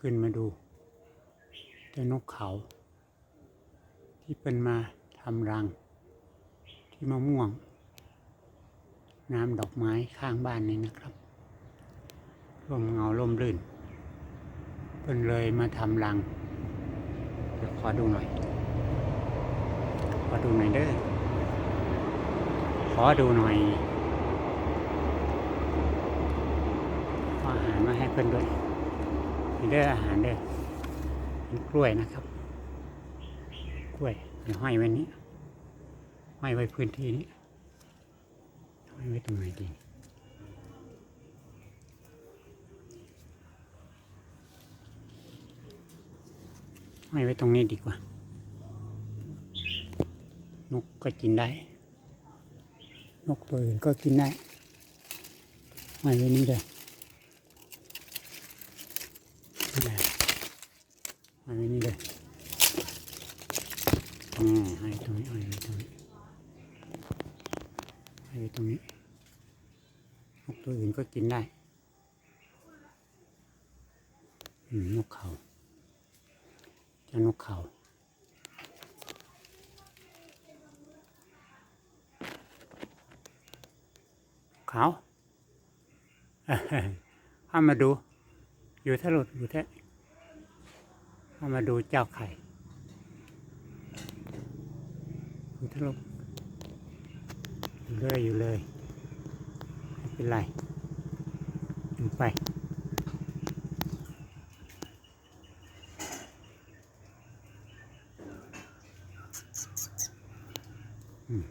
ขึ้นมาดูเจ้านกเขา ที่เป็นมาทำรัง ที่มะม่วง น้ำดอกไม้ข้างบ้านนี่นะครับร่มเงาร่มรื่นเพิ่นเลยมาทำรัง เดี๋ยวขอดูหน่อย ขอดูหน่อยเด้อ ขอดูหน่อยเอาอาหารมาให้เพิ่นด้วย เด้ออาหารเด้อเป็นกล้วยนะครับ กล้วยเดี๋ยวห้อยไว้นี้ห้อยไว้พื้นที่นี้ห้อยไว้ตรงไหนดีห้อยไว้ตรงนี้ดีกว่า นกก็กินได้ นกตัวอื่นก็กินได้ห้อยไว้นี้เลยนั่นแหละ ห้อยไว้นี้เลยอืมห้อยไว้ตรงนี้ห้อยตรงนี้ห้ตรงนี้นกตัวอื่นก็กินได้อืมนกเขาจ้านกเขาเขาเข้ามาดู อยู่ทะลุดอยู่แท้ เอามาดูเจ้าไข่ทะลุเรื่อยอยู่เลยไม่เป็นไรดูไปอืม